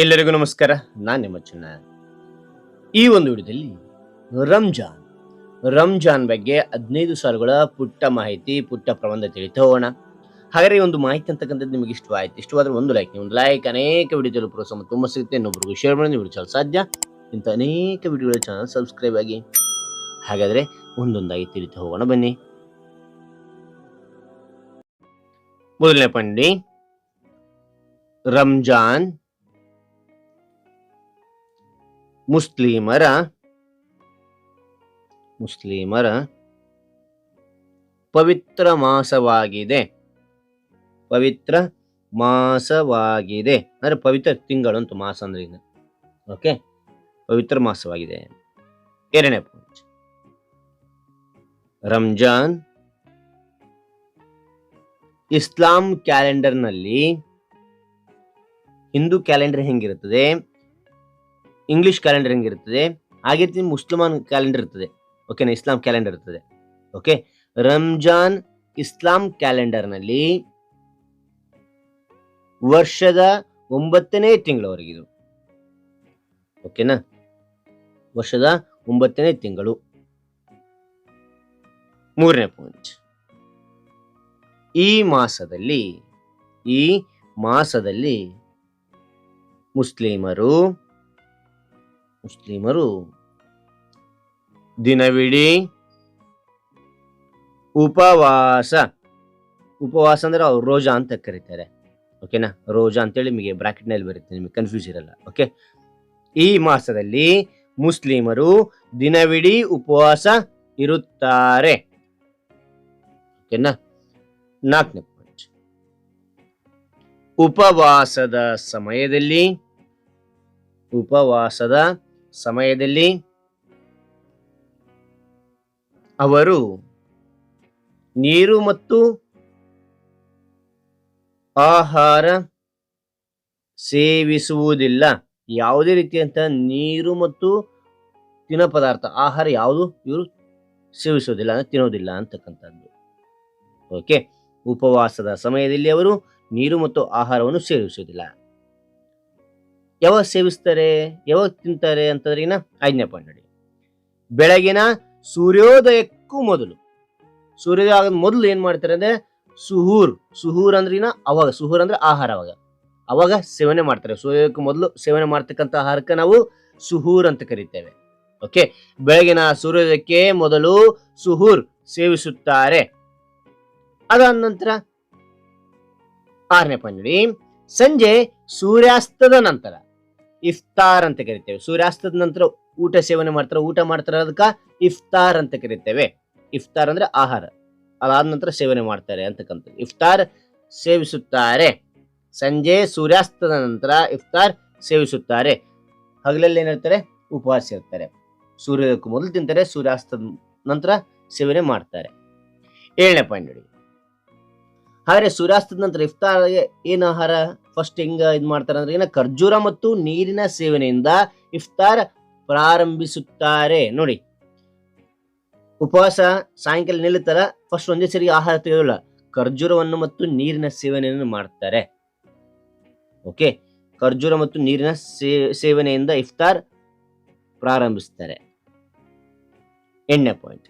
ಎಲ್ಲರಿಗೂ ನಮಸ್ಕಾರ. ನಾನು ನಿಮ್ಮ ಚಿನ್ನ. ಈ ಒಂದು ವಿಡಿಯೋದಲ್ಲಿ ರಂಜಾನ್. ರಂಜಾನ್ ಬಗ್ಗೆ ಹದಿನೈದು ಸಾಲುಗಳ ಪುಟ್ಟ ಮಾಹಿತಿ, ಪುಟ್ಟ ಪ್ರಬಂಧ ತಿಳಿತಾ ಹೋಗೋಣ ಹಾಗಾದ್ರೆ ಒಂದು ಮಾಹಿತಿ ಅಂತಕ್ಕಂಥದ್ದು ನಿಮಗೆ ಇಷ್ಟವಾಯಿತು, ಇಷ್ಟವಾದ್ರೆ ಒಂದು ಲೈಕ್ ಒಂದು ಲೈಕ್ ಅನೇಕ ವಿಡಿಯೋದಲ್ಲಿ ಪ್ರೋತ್ಸಾಹ ತುಂಬ ಸಿಗುತ್ತೆ. ಇನ್ನೊಬ್ಬರಿಗೂ ಶೇರ್ ಮಾಡಿ, ನೀವು ಚಾನಲ್ ಸಾಧ್ಯ. ಇಂಥ ಅನೇಕ ವಿಡಿಯೋಗಳ ಚಾನಲ್ ಸಬ್ಸ್ಕ್ರೈಬ್ ಆಗಿ. ಹಾಗಾದರೆ ಒಂದೊಂದಾಗಿ ತಿಳಿತು ಹೋಗೋಣ, ಬನ್ನಿ. ಮೊದಲನೇ ಪಂಡಿ ರಂಜಾನ್ ಮುಸ್ಲಿಮರ ಮುಸ್ಲಿಮರ ಪವಿತ್ರ ಮಾಸವಾಗಿದೆ. ಪವಿತ್ರ ಮಾಸವಾಗಿದೆ. ಅಂದ್ರೆ ಪವಿತ್ರ ತಿಂಗಳು ಅಂತ ಮಾಸ ಅಂದ್ರೆ ಇದು ಓಕೆ ಪವಿತ್ರ ಮಾಸವಾಗಿದೆ. ಎರಡನೇ ಪಾಯಿಂಟ್ ರಂಜಾನ್ ಇಸ್ಲಾಂ ಕ್ಯಾಲೆಂಡರ್ನಲ್ಲಿ ಹಿಂದೂ ಕ್ಯಾಲೆಂಡರ್ ಹೆಂಗಿರುತ್ತದೆ? ಇಂಗ್ಲಿಷ್ ಕ್ಯಾಲೆಂಡರ್ ಹೆಂಗಿರ್ತದೆ ಹಾಗೆ ಮುಸ್ಲಿಮಾನ್ ಕ್ಯಾಲೆಂಡರ್ ಇರ್ತದೆ. ಓಕೆನಾ ಇಸ್ಲಾಂ ಕ್ಯಾಲೆಂಡರ್ ಇರ್ತದೆ. ಓಕೆ ರಂಜಾನ್ ಇಸ್ಲಾಂ ಕ್ಯಾಲೆಂಡರ್ನಲ್ಲಿ ವರ್ಷದ ಒಂಬತ್ತನೇ ತಿಂಗಳವರೆಗಿದು ಓಕೆನಾ ವರ್ಷದ ಒಂಬತ್ತನೇ ತಿಂಗಳು. ಮೂರನೇ ಪಾಯಿಂಟ್ ಈ ಮಾಸದಲ್ಲಿ ಈ ಮಾಸದಲ್ಲಿ ಮುಸ್ಲಿಮರು ಮುಸ್ಲಿಮರು ದಿನವಿಡೀ ಉಪವಾಸ ಉಪವಾಸ ಅಂದ್ರೆ ಅವ್ರು ರೋಜಾ ಅಂತ ಕರೀತಾರೆ ಓಕೆನಾ ರೋಜಾ ಅಂತೇಳಿ ನಿಮಗೆ ಬ್ರಾಕೆಟ್ನಲ್ಲಿ ಬರುತ್ತೆ, ನಿಮಗೆ ಕನ್ಫ್ಯೂಸ್ ಇರಲ್ಲ ಓಕೆ ಈ ಮಾಸದಲ್ಲಿ ಮುಸ್ಲಿಮರು ದಿನವಿಡೀ ಉಪವಾಸ ಇರುತ್ತಾರೆ ಓಕೆನಾ ನಾಲ್ಕನೇ ಪಾಯಿಂಟ್ ಉಪವಾಸದ ಸಮಯದಲ್ಲಿ, ಉಪವಾಸದ ಸಮಯದಲ್ಲಿ ಅವರು ನೀರು ಮತ್ತು ಆಹಾರ ಸೇವಿಸುವುದಿಲ್ಲ. ಯಾವುದೇ ರೀತಿಯಂತ ನೀರು ಮತ್ತು ತಿನ್ನ ಪದಾರ್ಥ, ಆಹಾರ ಯಾವುದು? ಇವರು ಸೇವಿಸುವುದಿಲ್ಲ, ಅಂದ್ರೆ ತಿನ್ನೋದಿಲ್ಲ ಅಂತಕ್ಕಂಥದ್ದು. ಓಕೆ ಉಪವಾಸದ ಸಮಯದಲ್ಲಿ ಅವರು ನೀರು ಮತ್ತು ಆಹಾರವನ್ನು ಸೇವಿಸುವುದಿಲ್ಲ. ಯಾವಾಗ ಸೇವಿಸ್ತಾರೆ, ಯಾವಾಗ ತಿಂತಾರೆ ಅಂತಂದ್ರೆ ಐದನೇ ಪಾಯಿಂಟ್ ನೋಡಿ. ಬೆಳಗಿನ ಸೂರ್ಯೋದಯಕ್ಕೂ ಮೊದಲು. ಸೂರ್ಯೋದಯ ಆಗದ ಮೊದಲು ಏನ್ ಮಾಡ್ತಾರೆ ಅಂದ್ರೆ ಸುಹೂರ್ ಸುಹೂರ್ ಅಂದ್ರಿನ ಅವಾಗ, ಸುಹೂರ್ ಅಂದ್ರೆ ಆಹಾರ ಅವಾಗ. ಅವಾಗ ಸೇವನೆ ಮಾಡ್ತಾರೆ. ಸೂರ್ಯೋದಯಕ್ಕೂ ಮೊದಲು ಸೇವನೆ ಮಾಡ್ತಕ್ಕಂಥ ಆಹಾರಕ್ಕೆ ನಾವು ಸುಹೂರ್ ಅಂತ ಕರಿತೇವೆ. ಓಕೆ ಬೆಳಗಿನ ಸೂರ್ಯೋದಯಕ್ಕೆ ಮೊದಲು ಸುಹೂರ್ ಸೇವಿಸುತ್ತಾರೆ. ಅದಾದ ನಂತರ ಆರನೇ ಪಾಯಿಂಟ್ ನೋಡಿ. ಸಂಜೆ ಸೂರ್ಯಾಸ್ತದ ನಂತರ. ಇಫ್ತಾರ್ ಅಂತ ಕರಿತೇವೆ. ಸೂರ್ಯಾಸ್ತದ ನಂತರ ಊಟ ಸೇವನೆ ಮಾಡ್ತಾರೆ, ಊಟ ಮಾಡ್ತಾರೆ ಅದಕ್ಕೆ ಇಫ್ತಾರ್ ಅಂತ ಕರಿತೇವೆ. ಇಫ್ತಾರ್ ಅಂದ್ರೆ ಆಹಾರ. ಅದಾದ ನಂತರ ಸೇವನೆ ಮಾಡ್ತಾರೆ ಅಂತಕ್ಕಂಥದ್ದು. ಇಫ್ತಾರ್ ಸೇವಿಸುತ್ತಾರೆ. ಸಂಜೆ ಸೂರ್ಯಾಸ್ತದ ನಂತರ ಇಫ್ತಾರ್ ಸೇವಿಸುತ್ತಾರೆ. ಹಗಲಲ್ಲಿ ಏನಿರ್ತಾರೆ ಉಪವಾಸ ಇರ್ತಾರೆ. ಸೂರ್ಯೋದಯಕ್ಕೂ ಮೊದಲು ತಿಂತಾರೆ, ಸೂರ್ಯಾಸ್ತದ ನಂತರ ಸೇವನೆ ಮಾಡ್ತಾರೆ. ಏಳನೇ ಪಾಯಿಂಟ್ ನೋಡಿ. ಹಾಗಾದ್ರೆ ಸೂರ್ಯಾಸ್ತದ ನಂತರ ಇಫ್ತಾರ್ಗೆ ಏನು ಆಹಾರ? ಫಸ್ಟ್ ಹೆಂಗ ಇದು ಮಾಡ್ತಾರೆ ಅಂದ್ರೆ ಏನ ಖರ್ಜೂರ ಮತ್ತು ನೀರಿನ ಸೇವನೆಯಿಂದ ಇಫ್ತಾರ್ ಪ್ರಾರಂಭಿಸುತ್ತಾರೆ. ನೋಡಿ, ಉಪವಾಸ ಸಾಯಂಕಾಲ ನಿಲ್ಲುತ್ತಾರ ಫಸ್ಟ್ ಒಂದೇ ಸರಿ ಆಹಾರ ತೆಗೆಯೋಲ್ಲ, ಖರ್ಜೂರವನ್ನು ಮತ್ತು ನೀರಿನ ಸೇವನೆಯನ್ನು ಮಾಡ್ತಾರೆ. ಓಕೆ ಖರ್ಜೂರ ಮತ್ತು ನೀರಿನ ಸೇವನೆಯಿಂದ ಇಫ್ತಾರ್ ಪ್ರಾರಂಭಿಸ್ತಾರೆ. ಎಣ್ಣೆ ಪಾಯಿಂಟ್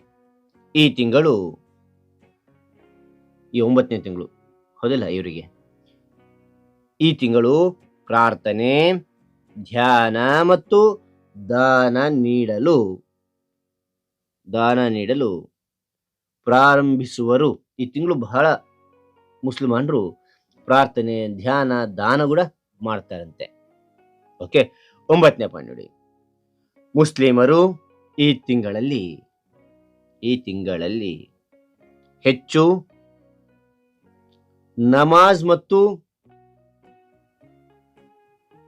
ಈ ತಿಂಗಳು ಈ ಒಂಬತ್ತನೇ ತಿಂಗಳು ಹೌದಿಲ್ಲ ಇವರಿಗೆ? ಈ ತಿಂಗಳು ಪ್ರಾರ್ಥನೆ, ಧ್ಯಾನ ಮತ್ತು ದಾನ ನೀಡಲು. ದಾನ ನೀಡಲು ಪ್ರಾರಂಭಿಸುವರು. ಈ ತಿಂಗಳು ಬಹಳ ಮುಸ್ಲಿಮಾನರು ಪ್ರಾರ್ಥನೆ, ಧ್ಯಾನ, ದಾನ ಕೂಡ ಮಾಡ್ತಾರಂತೆ. ಓಕೆ, ಒಂಬತ್ತನೇ ಪಾಯಿಂಟ್ ನೋಡಿ. ಮುಸ್ಲಿಮರು ಈ ತಿಂಗಳಲ್ಲಿ ಈ ತಿಂಗಳಲ್ಲಿ ಹೆಚ್ಚು ನಮಾಜ್ ಮತ್ತು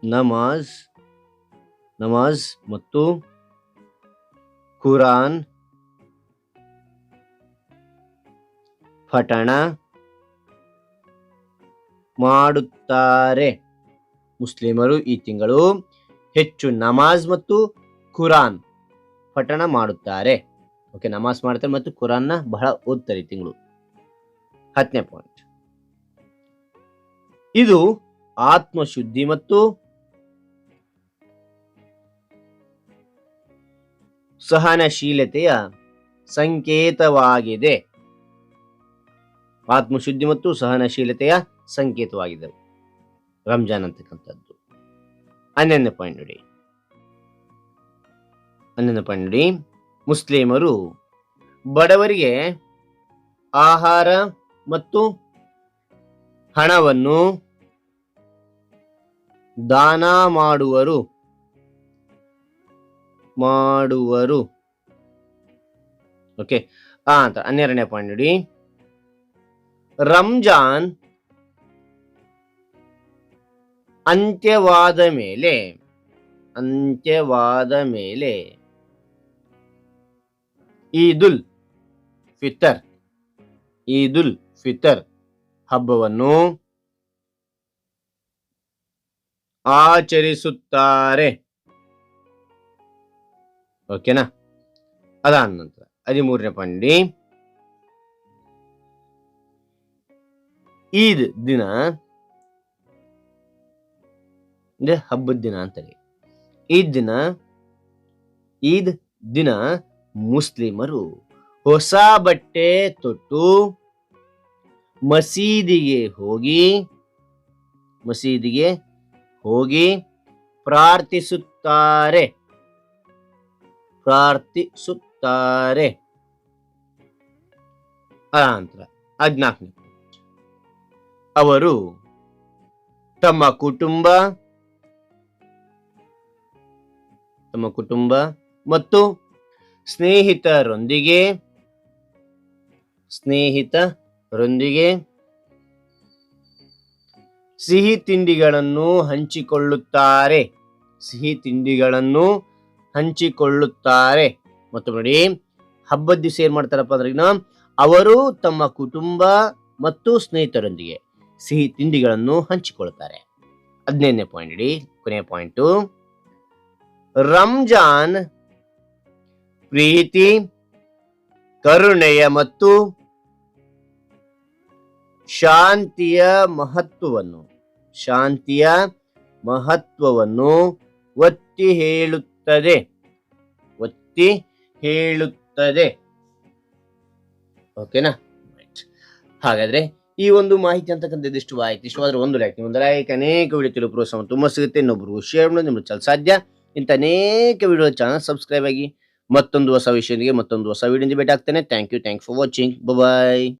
ನಮಾಜ್ ನಮಾಜ್ ಮತ್ತು ಕುರಾನ್, ಪಠಣ ಮಾಡುತ್ತಾರೆ. ಮುಸ್ಲಿಮರು ಈ ತಿಂಗಳು ಹೆಚ್ಚು ನಮಾಜ್ ಮತ್ತು ಕುರಾನ್ ಪಠಣ ಮಾಡುತ್ತಾರೆ. ಓಕೆ ನಮಾಜ್ ಮಾಡ್ತಾರೆ ಮತ್ತು ಕುರಾನ್ನ ಬಹಳ ಓದ್ತಾರೆ ಈ ತಿಂಗಳು. ಹತ್ತನೇ ಪಾಯಿಂಟ್ ಇದು ಆತ್ಮಶುದ್ಧಿ ಮತ್ತು ಸಹನಶೀಲತೆಯ ಸಂಕೇತವಾಗಿದೆ. ಆತ್ಮಶುದ್ಧಿ ಮತ್ತು ಸಹನಶೀಲತೆಯ ಸಂಕೇತವಾಗಿದೆ ರಂಜಾನ್ ಅಂತಕ್ಕಂಥದ್ದು. ಹನ್ನೊಂದು ಪಾಯಿಂಟ್ ನೋಡಿ. ಹನ್ನೊಂದು ಪಾಯಿಂಟ್ ನೋಡಿ. ಮುಸ್ಲಿಮರು ಬಡವರಿಗೆ ಆಹಾರ ಮತ್ತು ಹಣವನ್ನು ದಾನ ಮಾಡುವರು. ಮಾಡುವರು. ಓಕೆ, ಆ ಅಂತ ಹನ್ನೆರಡನೇ ಪಾಯಿಂಟ್ ನೋಡಿ. ರಂಜಾನ್ ಅಂತ್ಯವಾದ ಮೇಲೆ ಅಂತ್ಯವಾದ ಮೇಲೆ ಈದುಲ್ ಫಿತರ್ ಈದುಲ್ ಫಿತರ್ ಹಬ್ಬವನ್ನು ಆಚರಿಸುತ್ತಾರೆ. ಓಕೆನಾ ಅದಾದ ನಂತರ ಹದಿಮೂರನೇ ಪಂಡಿ. ಈದ್ ದಿನ ಅಂದ್ರೆ ಹಬ್ಬದ ದಿನ ಅಂತಾರೆ ಈದ್ ದಿನ ಈದ್ ದಿನ ಮುಸ್ಲಿಮರು ಹೊಸ ಬಟ್ಟೆ ತೊಟ್ಟು ಮಸೀದಿಗೆ ಹೋಗಿ ಮಸೀದಿಗೆ ಹೋಗಿ ಪ್ರಾರ್ಥಿಸುತ್ತಾರೆ. ಪ್ರಾರ್ಥಿಸುತ್ತಾರೆ. ಅನಂತರ ಹದಿನಾಲ್ಕನೇ ಅವರು ತಮ್ಮ ಕುಟುಂಬ ತಮ್ಮ ಕುಟುಂಬ ಮತ್ತು ಸ್ನೇಹಿತರೊಂದಿಗೆ ಸ್ನೇಹಿತರೊಂದಿಗೆ ಸಿಹಿ ತಿಂಡಿಗಳನ್ನು ಹಂಚಿಕೊಳ್ಳುತ್ತಾರೆ. ಸಿಹಿ ತಿಂಡಿಗಳನ್ನು ಹಂಚಿಕೊಳ್ಳುತ್ತಾರೆ. ಮತ್ತು ನೋಡಿ, ಹಬ್ಬದ ದಿವಸ ಏನ್ ಮಾಡ್ತಾರಪ್ಪ ಅಂದ್ರೆ ಅವರು ತಮ್ಮ ಕುಟುಂಬ ಮತ್ತು ಸ್ನೇಹಿತರೊಂದಿಗೆ ಸಿಹಿ ತಿಂಡಿಗಳನ್ನು ಹಂಚಿಕೊಳ್ಳುತ್ತಾರೆ. ಹದಿನೈದನೇ ಪಾಯಿಂಟ್ ಇಡಿ, ಕೊನೆಯ ಪಾಯಿಂಟು ರಂಜಾನ್ ಪ್ರೀತಿ, ಕರುಣೆಯ ಮತ್ತು ಶಾಂತಿಯ ಮಹತ್ವವನ್ನು ಶಾಂತಿಯ ಮಹತ್ವವನ್ನು ಒತ್ತಿ ಹೇಳುತ್ತದೆ ಒತ್ತಿ ಹೇಳುತ್ತದೆ. ಓಕೆನಾ. ಹಾಗಾದ್ರೆ ಈ ಒಂದು ಮಾಹಿತಿ ಅಂತಕ್ಕಂಥದ್ದು ಇಷ್ಟು ಆಯ್ತು. ಇಷ್ಟವಾದ್ರೆ ಒಂದು ಲೈಕ್ ಒಂದು ಲೈಕ್ ಅನೇಕ ವಿಡಿಯೋ ತಿಳಿಯೋ ಪ್ರೋತ್ಸಾಹ ತುಂಬ ಸಿಗುತ್ತೆ. ಇನ್ನೊಬ್ರು ಶೇರ್ ಮಾಡಿ, ನಿಮ್ಗೆ ಚಲ ಸಾಧ್ಯ. ಇಂಥ ಅನೇಕ ವಿಡಿಯೋ ಚಾನಲ್ ಸಬ್ಸ್ಕ್ರೈಬ್ ಆಗಿ ಮತ್ತೊಂದು ಹೊಸ ವಿಷಯದೊಂದಿಗೆ ಮತ್ತೊಂದು ಹೊಸ ವಿಡಿಯೋ ಭೇಟಿ ಆಗ್ತೇನೆ. Thank you thank for watching bye